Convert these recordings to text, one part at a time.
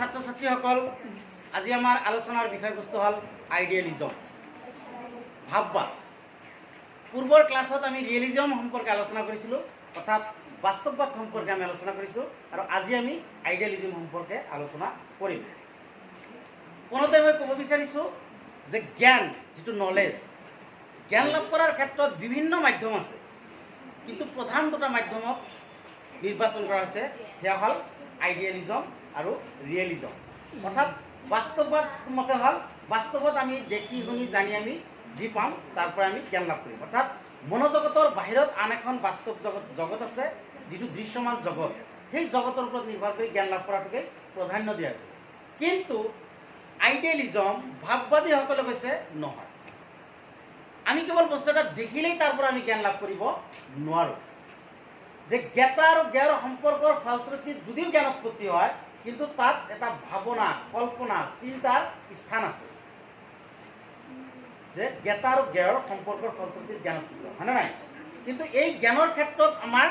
ছাত্ৰ ছাত্ৰীসকল আজি আমাৰ আলোচনাৰ বিষয়বস্তু হ'ল আইডিয়েলিজম ভাববাদ পূৰ্বৰ ক্লাছত আমি ৰিয়েলিজম সম্পৰ্কে আলোচনা কৰিছিলোঁ, অৰ্থাৎ বাস্তৱবাদ সম্পৰ্কে আমি আলোচনা কৰিছোঁ, আৰু আজি আমি আইডিয়েলিজম সম্পৰ্কে আলোচনা কৰিম। পোনতে মই ক'ব বিচাৰিছোঁ যে জ্ঞান, যিটো নলেজ জ্ঞান লাভ কৰাৰ ক্ষেত্ৰত বিভিন্ন মাধ্যম আছে। কিন্তু প্ৰধান দুটা মাধ্যমক নিৰ্বাচন কৰা হৈছে, সেয়া হ'ল আইডিয়েলিজম আৰু ৰিয়েলিজম অৰ্থাৎ বাস্তৱবাদ মতে হ'ল, বাস্তৱত আমি দেখি শুনি জানি আমি যি পাম, তাৰ পৰা আমি জ্ঞান লাভ কৰিম। অৰ্থাৎ মনোজগতৰ বাহিৰত আন এখন বাস্তৱ জগত জগত আছে, যিটো দৃশ্যমান জগত। সেই জগতৰ ওপৰত নিৰ্ভৰ কৰি জ্ঞান লাভ কৰাটোকে প্ৰাধান্য দিয়া হৈছে। কিন্তু আইডিয়েলিজম ভাৱবাদীসকলে কৈছে নহয়। আমি কেৱল বস্তু এটা দেখিলেই তাৰ পৰা আমি জ্ঞান লাভ কৰিব নোৱাৰোঁ। যে জ্ঞাতা আৰু জ্ঞাৰ সম্পৰ্কৰ ফলশ্ৰুতিত যদিও জ্ঞান উৎপত্তি হয় কিন্তু তাত এটা ভাৱনা কল্পনা, চিন্তাৰ স্থান আছে। যে জ্ঞাতা আৰু জ্ঞাৰ সম্পৰ্কৰ ফলশ্ৰুতিত জ্ঞান হয়, হয়নে নাই? কিন্তু এই জ্ঞানৰ ক্ষেত্ৰত আমাৰ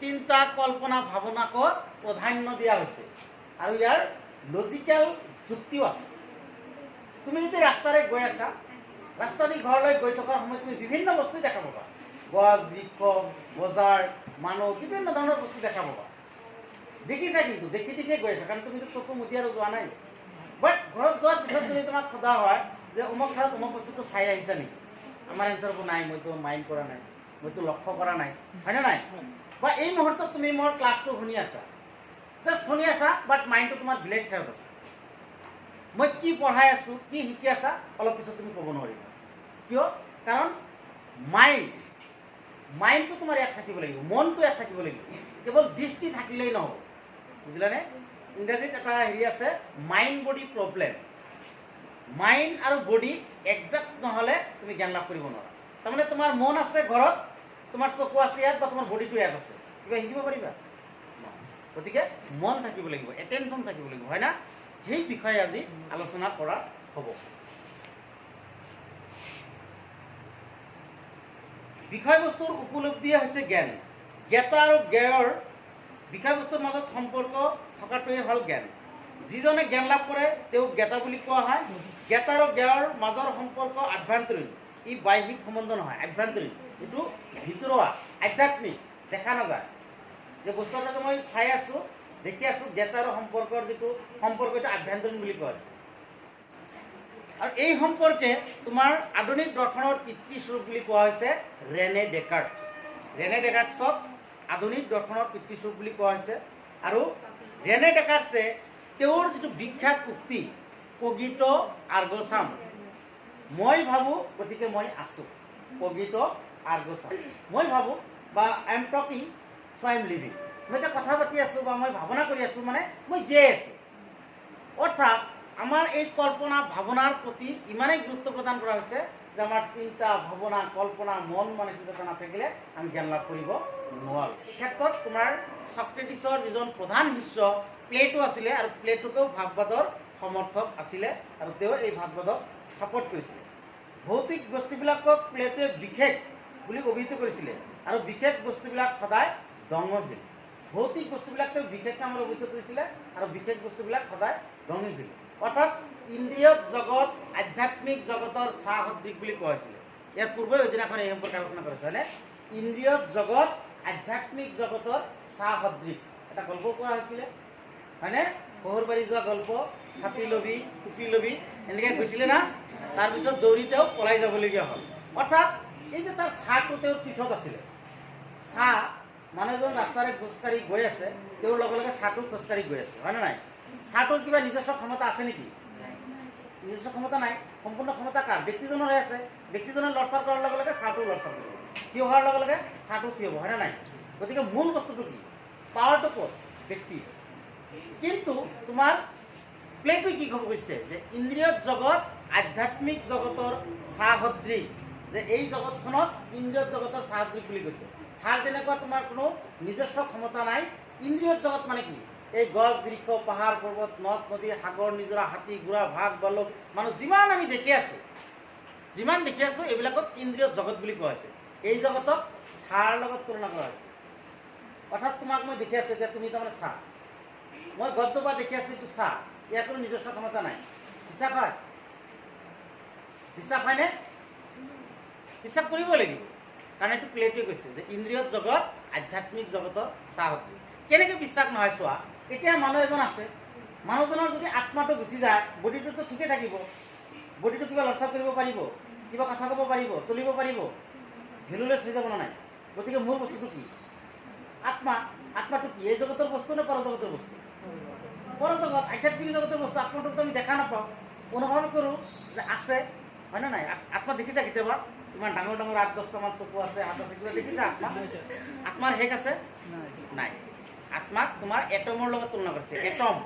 চিন্তা, কল্পনা, ভাৱনাকো প্ৰাধান্য দিয়া হৈছে। আৰু ইয়াৰ লজিকেল যুক্তিও আছে। তুমি যদি ৰাস্তাৰে গৈ আছা ৰাস্তা দি ঘৰলৈ গৈ থকাৰ সময়ত তুমি বিভিন্ন বস্তু দেখা পাবা। গছ, বৃক্ষ, বজাৰ, মানুহ, বিভিন্ন ধৰণৰ বস্তু দেখা পাবা। দেখিছা কিন্তু, দেখি দেখিয়ে গৈ আছা, কাৰণ তুমিতো চকু মুদি আৰু যোৱা নাই। বাট ঘৰত যোৱাৰ পিছত যদি তোমাক সোধা হয় যে অমুক ঠাইত অমুক বস্তুটো চাই আহিছা নেকি? আমাৰ এনচাৰ হ'ব, নাই, মইতো মাইণ্ড কৰা নাই, মইতো লক্ষ্য কৰা নাই। হয়নে নাই? বা এই মুহূৰ্তত তুমি মোৰ ক্লাছটো শুনি আছা। জাষ্ট শুনি আছা বাট মাইণ্ডটো তোমাৰ বেলেগ ঠাইত আছে। মই কি পঢ়াই আছোঁ, কি শিকি আছা, অলপ পিছত তুমি ক'ব নোৱাৰিবা। কিয়? কাৰণ মাইণ্ড মাইণ্ডটো তোমাৰ ইয়াত থাকিব লাগিব, মনটো ইয়াত থাকিব লাগিব। কেৱল দৃষ্টি থাকিলেই নহ'ব। বুজিলানে ইংৰাজীত এটা হেৰি আছে মাইণ্ড বডি প্ৰব্লেম মাইণ্ড আৰু বডি একজাক্ট নহ'লে তুমি জ্ঞান লাভ কৰিব নোৱাৰা। তাৰমানে তোমাৰ মন আছে ঘৰত, তোমাৰ চকু আছে ইয়াত বা তোমাৰ বডিটো ইয়াত আছে। কিবা শিকিব পাৰিবা? গতিকে মন থাকিব লাগিব এটেনশ্যন থাকিব লাগিব হয় না সেই বিষয়ে আজি আলোচনা কৰা হ'ব। বিষয়বস্তুৰ উপলব্ধিয়ে হৈছে জ্ঞান। জ্ঞাতা আৰু জ্ঞায়ৰ বিষয়বস্তুৰ মাজত সম্পৰ্ক থকাটোৱে হ'ল জ্ঞান। যিজনে জ্ঞান লাভ কৰে, তেওঁক জ্ঞাতা বুলি কোৱা হয়। জ্ঞাতা আৰু জ্ঞায়ৰ মাজৰ সম্পৰ্ক আভ্যন্তৰীণ। ই বাহ্যিক সম্বন্ধ নহয়, আভ্যন্তৰীণ। এইটো ভিতৰুৱা, আধ্যাত্মিক, দেখা নাযায়। যে বস্তু এটা মই চাই আছোঁ, দেখি আছোঁ, জ্ঞাতা আৰু সম্পৰ্কৰ যিটো সম্পৰ্ক, এইটো আভ্যন্তৰীণ বুলি কোৱা হৈছে। আৰু এই সম্পৰ্কে তোমাৰ আধুনিক দৰ্শনৰ পিতৃস্বৰূপ বুলি কোৱা হৈছে ৰেনে ডেকাৰ্ট। ৰেনে ডেকাৰ্টছক আধুনিক দৰ্শনৰ পিতৃস্বৰূপ বুলি কোৱা হৈছে। আৰু ৰেনে ডেকাৰ্টছে তেওঁৰ যিটো বিখ্যাত উক্তি, কগিত আৰ্গচাম মই ভাবোঁ, গতিকে মই আছোঁ। কগিত আৰ্গচাম মই ভাবোঁ, বা I am talking so' I am living মই এতিয়া কথা পাতি আছোঁ বা মই ভাৱনা কৰি আছোঁ মানে মই জীয়াই আছোঁ। অৰ্থাৎ, আমাৰ এই কল্পনা, ভাৱনাৰ প্ৰতি ইমানেই গুৰুত্ব প্ৰদান কৰা হৈছে যে আমাৰ চিন্তা ভাৱনা কল্পনা মন মানসিকতা নাথাকিলে আমি জ্ঞান লাভ কৰিব নোৱাৰোঁ। এই ক্ষেত্ৰত তোমাৰ চক্ৰেটিছৰ যিজন প্ৰধান শিষ্য প্লেটো আছিলে আৰু প্লেটোকেও ভাৱবাদৰ সমৰ্থক আছিলে আৰু তেওঁ এই ভাৱবাদক ছাপোৰ্ট কৰিছিলে। ভৌতিক বস্তুবিলাকক প্লেটোৱে বিশেষ বুলি অভিহিত কৰিছিলে আৰু বিশেষ বস্তুবিলাক সদায় দংগনশীল ভৌতিক বস্তুবিলাক তেওঁ বিশেষ নামত অভিহিত কৰিছিলে আৰু বিশেষ বস্তুবিলাক সদায় দংগনশীল অৰ্থাৎ ইন্দ্ৰিয় জগত, আধ্যাত্মিক জগতৰ চাহ সদৃশ বুলি কোৱা হৈছিলে। ইয়াৰ পূৰ্বে এদিনাখন এই সম্পৰ্কে আলোচনা কৰিছোঁ, হয়নে? ইন্দ্ৰিয় জগত, আধ্যাত্মিক জগতৰ চাহ সদৃশ এটা গল্প কোৱা হৈছিলে, হয়নে? শহুৰবাৰী যোৱা গল্প, ছাতি লবি টুপি লবি, এনেকৈ গৈছিলে না? তাৰপিছত দৌৰি তেওঁ পলাই যাবলগীয়া হ'ল। অৰ্থাৎ, এই যে তাৰ চাহটো তেওঁৰ পিছত আছিলে, চাহ মানুহ এজন ৰাস্তাৰে খোজকাঢ়ি গৈ আছে, তেওঁৰ লগে লগে চাহটো খোজকাঢ়ি গৈ আছে, হয়নে নাই? চাহটোৰ কিবা নিজস্ব ক্ষমতা আছে নেকি? নিজস্ব ক্ষমতা নাই, সম্পূৰ্ণ ক্ষমতা কাৰ? ব্যক্তিজনৰহে আছে। ব্যক্তিজনে লৰচাৰ কৰাৰ লগে লগে চাহটো লৰচাৰ কৰিব। থিয় হোৱাৰ লগে লগে চাহটো থিয় হ'ব হয়নে নাই? গতিকে মূল বস্তুটো কি? পাৱাৰটো ক'ত? ব্যক্তি। কিন্তু তোমাৰ প্লেটো কি ক'ব গৈছে? যে ইন্দ্ৰিয় জগত, আধ্যাত্মিক জগতৰ চাহদ্ৰিক যে এই জগতখনত ইন্দ্ৰিয় জগতৰ চাহদ্ৰিক বুলি কৈছে। চাহ যেনেকুৱা তোমাৰ কোনো নিজস্ব ক্ষমতা নাই ইন্দ্ৰিয় জগত মানে কি? এই গছ, বৃক্ষ, পাহাৰ, পৰ্বত, নদ, নদী, সাগৰ, নিজৰা, হাতী, ঘোঁৰা ভাগ বালক, মানুহ যিমান আমি দেখি আছোঁ, যিমান দেখি আছোঁ এইবিলাকক ইন্দ্ৰিয় জগত বুলি কোৱা হৈছে। এই জগতক চাহৰ লগত তুলনা কৰা হৈছে। অৰ্থাৎ তোমাক মই দেখি আছোঁ, এতিয়া তুমি তাৰমানে চাহ মই গছজোপা দেখি আছোঁ, এইটো চাহ ইয়াৰ কোনো নিজস্ব ক্ষমতা নাই। বিশ্বাস হয়? বিশ্বাস হয়নে? বিশ্বাস কৰিবই লাগিব। কাৰণ এইটো ক্লিয়াৰটোৱে কৈছে যে ইন্দ্ৰিয় জগত, আধ্যাত্মিক জগতৰ চাহতী কেনেকৈ বিশ্বাস নহয়, চোৱা? এতিয়া মানুহ এজন আছে মানুহজনৰ যদি আত্মাটো গুচি যায় বডিটোতো ঠিকে থাকিব বডিটো কিবা লৰচৰ কৰিব পাৰিব কিবা কথা ক'ব পাৰিব চলিব পাৰিব ভেলুলেছ হৈ যাব নাই? গতিকে মূল বস্তুটো কি? আত্মা আত্মাটো কি? এই জগতৰ বস্তু নে পৰজগতৰ বস্তু? পৰজগত আধ্যাত্মিক জগতৰ বস্তু আত্মাটোতো আমি দেখা নাপাওঁ। অনুভৱ কৰোঁ যে আছে হয়নে নাই? আত্মা দেখিছা কেতিয়াবা? ইমান ডাঙৰ ডাঙৰ আঠ দহটামান চকু আছে হাত আছে কিবা দেখিছা আত্মা? আত্মাৰ শেষ আছে? নাই। আত্মাক তোমাৰ এটমৰ লগত তুলনা কৰিছে, এটম।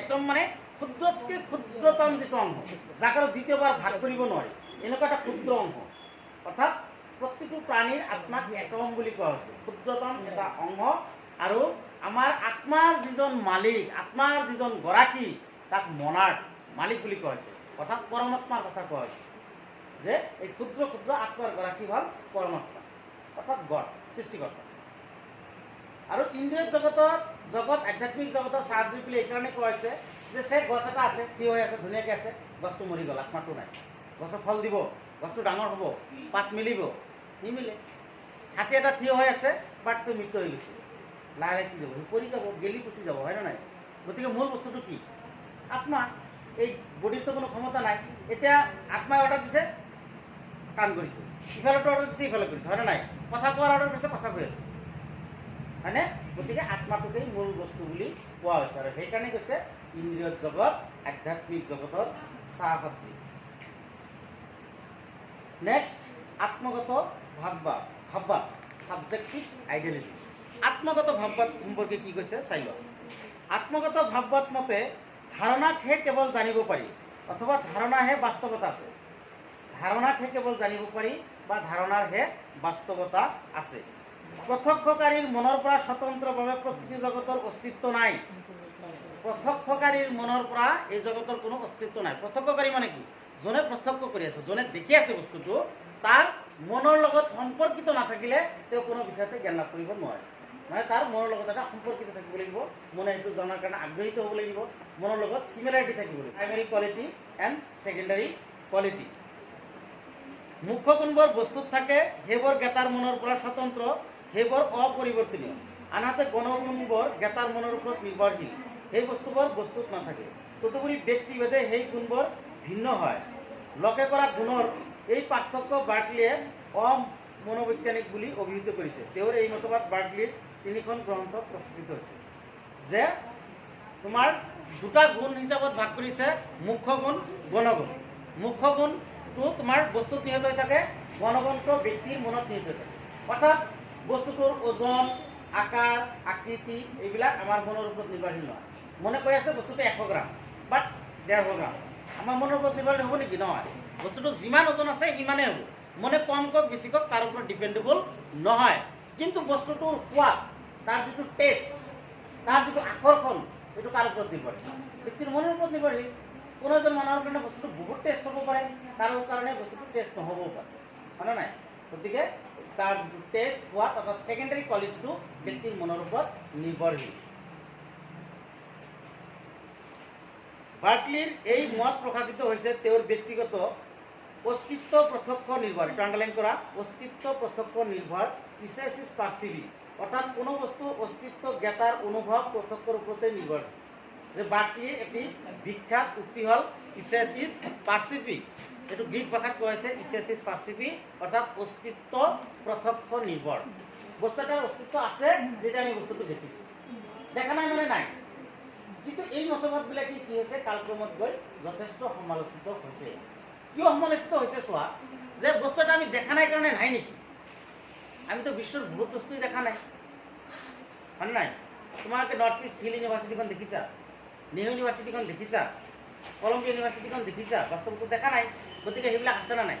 এটম মানে ক্ষুদ্ৰতকৈ ক্ষুদ্ৰতম যিটো অংশ, যাক আৰু দ্বিতীয়বাৰ ভাগ কৰিব নোৱাৰি, এনেকুৱা এটা ক্ষুদ্ৰ অংশ। অৰ্থাৎ প্ৰতিটো প্ৰাণীৰ আত্মাক এটম বুলি কোৱা হৈছে, ক্ষুদ্ৰতম এটা অংশ। আৰু আমাৰ আত্মাৰ যিজন মালিক, আত্মাৰ যিজন গৰাকী, তাক মনাৰ মালিক বুলি কোৱা হৈছে, অৰ্থাৎ পৰমাত্মাৰ কথা কোৱা হৈছে, যে এই ক্ষুদ্ৰ ক্ষুদ্ৰ আত্মাৰ গৰাকী হ'ল পৰমাত্মা, অৰ্থাৎ গড, সৃষ্টিকৰ্তা। আৰু ইন্দ্ৰিয় জগতত জগত, আধ্যাত্মিক জগতৰ চাহ দি পেলাই এইকাৰণে কোৱা হৈছে যে চে গছ এটা আছে থিয় হৈ আছে, ধুনীয়াকৈ আছে, গছটো মৰি গ'ল আত্মাটো নাই। গছে ফল দিব, গছটো ডাঙৰ হ'ব, পাত মিলিব, নিমিলে। হাতী এটা থিয় হৈ আছে, পাতটো মৃত্যু হৈ গৈছে। লাহে লাহে কি যাব, সি পৰি যাব, গেলি পচি যাব হয়নে নাই? গতিকে মূল বস্তুটো কি? আত্মা। এই বডিৰতো কোনো ক্ষমতা নাই। এতিয়া আত্মাই অৰ্ডাৰ দিছে কাম কৰিছে। ইফালতো অৰ্ডাৰ দিছে, ইফালে কৰিছে হয়নে নাই? কথা কোৱাৰ অৰ্ডাৰ দিছে কথা কৈ আছে। হয়নে? গতিকে আত্মাটোকেই মূল বস্তু বুলি কোৱা হৈছে আৰু সেইকাৰণে কৈছে ইন্দ্ৰিয় জগত, আধ্যাত্মিক জগতৰ চাহ নেক্সট আত্মগত ভাববাদ ভাববাদ ছাবজেক্টিভ আইডিয়লজি আত্মগত ভাববাদ সম্পৰ্কে কি কৈছে? চাই লওক। আত্মগত ভাববাদ মতে ধাৰণাকহে কেৱল জানিব পাৰি, অথবা ধাৰণাহে বাস্তৱতা আছে। ধাৰণাকহে কেৱল জানিব পাৰি বা ধাৰণাৰহে বাস্তৱতা আছে। প্ৰত্যক্ষকাৰীৰ মনৰ পৰা স্বতন্ত্ৰভাৱে প্ৰকৃতি জগতৰ অস্তিত্ব নাই। প্ৰত্যক্ষকাৰীৰ মনৰ পৰা এই জগতৰ কোনো অস্তিত্ব নাই। প্ৰত্যক্ষকাৰী মানে কি? যোনে প্ৰত্যক্ষ কৰি আছে যোনে দেখি আছে বস্তুটো তাৰ মনৰ লগত সম্পৰ্কিত নাথাকিলে তেওঁ কোনো বিষয়তে জ্ঞান লাভ কৰিব নোৱাৰে। মানে তাৰ মনৰ লগত এটা সম্পৰ্কিত থাকিব লাগিব মনে সেইটো জনাৰ কাৰণে আগ্ৰহীত হ'ব লাগিব মনৰ লগত চিমিলাৰিটি থাকিব লাগিব। Primary quality and secondary quality মুখ্য কোনবোৰ বস্তুত থাকে, সেইবোৰ জ্ঞাতাৰ মনৰ পৰা স্বতন্ত্ৰ, সেইবোৰ অপৰিৱৰ্তনীয়। আনহাতে গণগুণবোৰ জ্ঞাতাৰ মনৰ ওপৰত নিৰ্ভৰশীল, সেই বস্তুবোৰ বস্তুত নাথাকে। তদুপৰি ব্যক্তিভেদে সেই গুণবোৰ ভিন্ন হয়। লোকে কৰা গুণৰ এই পাৰ্থক্য বাৰ্কলিয়ে অমনোবৈজ্ঞানিক বুলি অভিহিত কৰিছে। তেওঁৰ এই মতবাদ বাৰ্কলিৰ তিনিখন গ্ৰন্থত প্ৰস্তুত হৈছে, যে তোমাৰ দুটা গুণ হিচাপত ভাগ কৰিছে মুখ্য গুণ, গণগুণ। মুখ্য গুণটো তোমাৰ বস্তুত নিহিত হৈ থাকে গণগুণটো ব্যক্তিৰ মনত নিহিত হৈ থাকে। অৰ্থাৎ, বস্তুটোৰ ওজন, আকাৰ, আকৃতি, এইবিলাক আমাৰ মনৰ ওপৰত নিৰ্ভৰশীল নহয়। মনে কৈ আছে বস্তুটো এশ গ্ৰাম, বাট ডেৰশ গ্ৰাম। আমাৰ মনৰ ওপৰত নিৰ্ভৰশীল হ'ব নেকি? নহয়। বস্তুটো যিমান ওজন আছে, সিমানেই হ'ব। মনে কম কওক বেছি কওক তাৰ ওপৰত ডিপেণ্ডেবল নহয়। কিন্তু বস্তুটোৰ সোৱাদ, তাৰ যিটো টেষ্ট তাৰ যিটো আকৰ্ষণ, সেইটো কাৰ ওপৰত নিৰ্ভৰশীল। ব্যক্তিৰ মনৰ ওপৰত নিৰ্ভৰশীল। কোনো এজন মানুহৰ কাৰণে বস্তুটো বহুত টেষ্ট হ'ব পাৰে। কাৰো কাৰণে বস্তুটো টেষ্ট নহ'বও পাৰে। হয়নে নাই? গতিকে তাৰ যিটো টেষ্ট সোৱাদ অৰ্থাৎ ছেকেণ্ডাৰী কোৱালিটিটো ব্যক্তিৰ মনৰ ওপৰত নিৰ্ভৰশীল। বাৰ্কলিৰ এই মত প্ৰকাশিত হৈছে তেওঁৰ ব্যক্তিগত অস্তিত্ব প্ৰত্যক্ষ নিৰ্ভৰ। আণ্ডাৰলাইন কৰা। অস্তিত্ব প্ৰত্যক্ষ নিৰ্ভৰ ইজ পাৰ্চিভি অৰ্থাৎ কোনো বস্তু অস্তিত্ব জ্ঞাতাৰ অনুভৱ প্ৰত্যক্ষৰ ওপৰতে নিৰ্ভৰ যে বাৰ্কলিৰ এটি বিখ্যাত উক্তি হ'ল ইজ পাৰ্চিভি এইটো গ্ৰীক ভাষাত কোৱা হৈছে ইজ পাৰ্চিভি অৰ্থাৎ অস্তিত্ব প্ৰত্যক্ষ নিৰ্ভৰ। বস্তু এটাৰ অস্তিত্ব আছে, যেতিয়া আমি বস্তুটো দেখিছোঁ। দেখা নাই মানে নাই। কিন্তু এই মতবাদবিলাকে কি হৈছে, কালক্ৰমত গৈ যথেষ্ট সমালোচিত হৈছে। কিয় সমালোচিত হৈছে চোৱা, যে বস্তু এটা আমি দেখা নাই কাৰণে নাই নেকি? আমিতো বিশ্বৰ বহুত বস্তুই দেখা নাই। হয়নে নাই? তোমালোকে নৰ্থ ইষ্ট হিল ইউনিভাৰ্চিটিখন দেখিছা? নেহৰু ইউনিভাৰ্চিটিখন দেখিছা? কলম্বিয়া ইউনিভাৰ্চিটিখন দেখিছা? বাস্তৱটো দেখা নাই। গতিকে সেইবিলাক আছে নে নাই?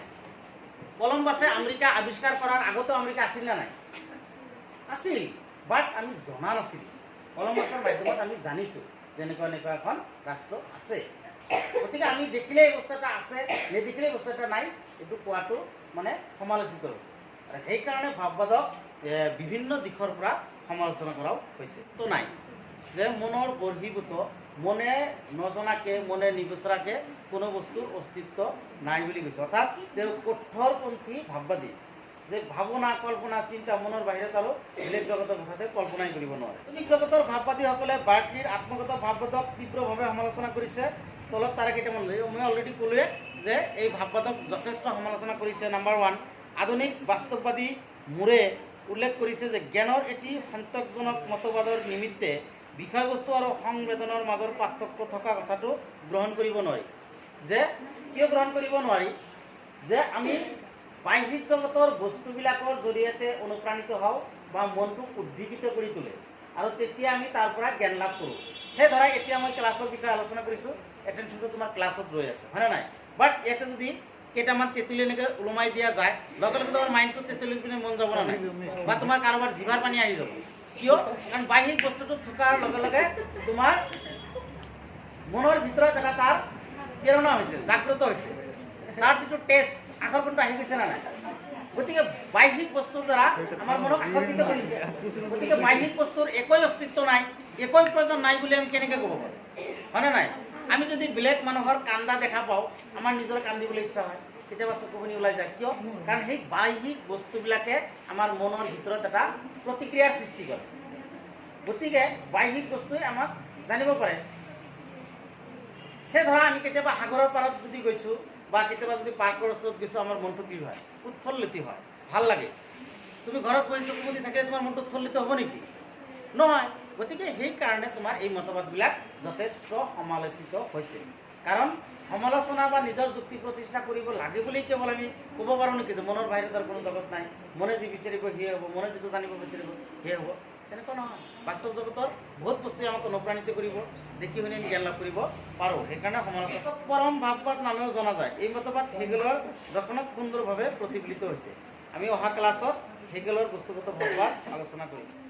কলম্বাছে আমেৰিকা আৱিষ্কাৰ কৰাৰ আগতো আমেৰিকা আছিল নে নাই? আছিল বাট আমি জনা নাছিলোঁ। কলম্বাছৰ মাধ্যমত আমি জানিছোঁ যে এনেকুৱা এখন ৰাষ্ট্ৰ আছে। গতিকে আমি দেখিলে এই বস্তু এটা আছে, নেদেখিলে এই বস্তু এটা নাই, এইটো কোৱাটো মানে সমালোচিত হৈছে। আৰু সেইকাৰণে ভাৱবাদক বিভিন্ন দিশৰ পৰা সমালোচনা কৰাও হৈছে। তো নাই, যে মনৰ বৰ্হিভূত মনে নজনাকে, মনে নিবিচৰাকে কোনো বস্তুৰ অস্তিত্ব নাই বুলি কৈছে। অৰ্থাৎ তেওঁ কঠোৰপন্থী ভাৱবাদী যে ভাৱনা, কল্পনা, চিন্তা, মনৰ বাহিৰত আৰু বেলেগ জগতৰ কথাতে কল্পনাই কৰিব নোৱাৰে। আধুনিক জগতৰ ভাৱবাদীসকলে বাৰ্টলিৰ আত্মগত ভাৱবাদক তীব্ৰভাৱে সমালোচনা কৰিছে। তলত তাৰে কেইটামান মই অলৰেডি ক'লোৱে যে এই ভাৱবাদক যথেষ্ট সমালোচনা কৰিছে। নাম্বাৰ ওৱান আধুনিক বাস্তৱবাদী মোৰে উল্লেখ কৰিছে যে জ্ঞানৰ এটি সন্তোষজনক মতবাদৰ নিমিত্তে বিষয়বস্তু আৰু সংবেদনৰ মাজৰ পাৰ্থক্য থকা কথাটো গ্ৰহণ কৰিব নোৱাৰি। যে কিয় গ্ৰহণ কৰিব নোৱাৰি? যে আমি বাহ্যিক জগতৰ বস্তুবিলাকৰ জৰিয়তে অনুপ্ৰাণিত হওঁ বা মনটোক উদ্দীপিত কৰি তোলে আৰু তেতিয়া আমি তাৰ পৰা জ্ঞান লাভ কৰোঁ। সেই ধৰা এতিয়া মই ক্লাছৰ বিষয়ে আলোচনা কৰিছোঁ। এটেনশ্যনটো তোমাৰ ক্লাছত ৰৈ আছে হয়নে নাই? বাট ইয়াতে যদি কেইটামান তেঁতুলি এনেকৈ ওলমাই দিয়া যায় লগে লগে তোমাৰ মাইণ্ডটো তেঁতুলিৰ পিনে মন যাব নাই? বা তোমাৰ কাৰোবাৰ জিভাৰ পানী আহি যাব। কিয়? কাৰণ বাহ্যিক বস্তুটো থকাৰ লগে লগে তোমাৰ মনৰ ভিতৰত এটা তাৰ প্ৰেৰণা হৈছে, জাগ্ৰত হৈছে। তাৰ যিটো টেষ্ট আকৰ্ষণটো আহি গৈছে না নাই? গতিকে বাহ্যিক বস্তুৰ দ্বাৰা আমাৰ মনক আকৰ্ষিত কৰিছে। গতিকে বাহ্যিক বস্তুৰ একোই অস্তিত্ব নাই একোই প্ৰয়োজন নাই বুলি আমি কেনেকৈ ক'ব পাৰোঁ? হয়নে নাই? আমি যদি বেলেগ মানুহৰ কান্দা দেখা পাওঁ, আমাৰ নিজৰ কান্দিবলৈ ইচ্ছা হয়। কেতিয়াবা চকুখিনি ওলাই যায়। কিয়? কাৰণ সেই বাহ্যিক বস্তুবিলাকে আমাৰ মনৰ ভিতৰত এটা প্ৰতিক্ৰিয়াৰ সৃষ্টি কৰে। গতিকে বাহ্যিক বস্তুৱে আমাক জানিব পাৰে। সেই ধৰা, আমি কেতিয়াবা সাগৰৰ পাৰত যদি গৈছোঁ বা কেতিয়াবা যদি পাৰ্কৰ ওচৰত গৈছোঁ, আমাৰ মনটো কি হয়? উৎফুল্লিত হয়, ভালো লাগে। তুমি ঘৰত বহি চকুমুদি থাকিলে তোমাৰ মনটো উৎফুল্লিত হ'ব নেকি? নহয়। গতিকে সেইকাৰণে তোমাৰ এই মতবাদবিলাক যথেষ্ট সমালোচিত হৈছে। কাৰণ সমালোচনা বা নিজৰ যুক্তি প্ৰতিষ্ঠা কৰিব লাগে বুলি কেৱল আমি ক'ব পাৰোঁ নেকি যে মনৰ বাহিৰত আৰু কোনো জগত নাই, মনে যি বিচাৰিব সেয়ে হ'ব, মনে যিটো জানিব বিচাৰিব সেয়ে হ'ব। তেনেকুৱা নহয়। বাস্তৱ জগতৰ বহুত বস্তুৱে আমাক অনুপ্ৰাণিত কৰিব, দেখি শুনি আমি জ্ঞান লাভ কৰিব পাৰোঁ। সেইকাৰণে সমালোচক পৰম ভাৱবাদ নামেও জনা যায়। এই মতবাদ হেগেলৰ দৰ্শনত সুন্দৰভাৱে প্ৰতিফলিত হৈছে। আমি অহা ক্লাছত হেগেলৰ বস্তুগত ভাৱবাদ আলোচনা কৰিম।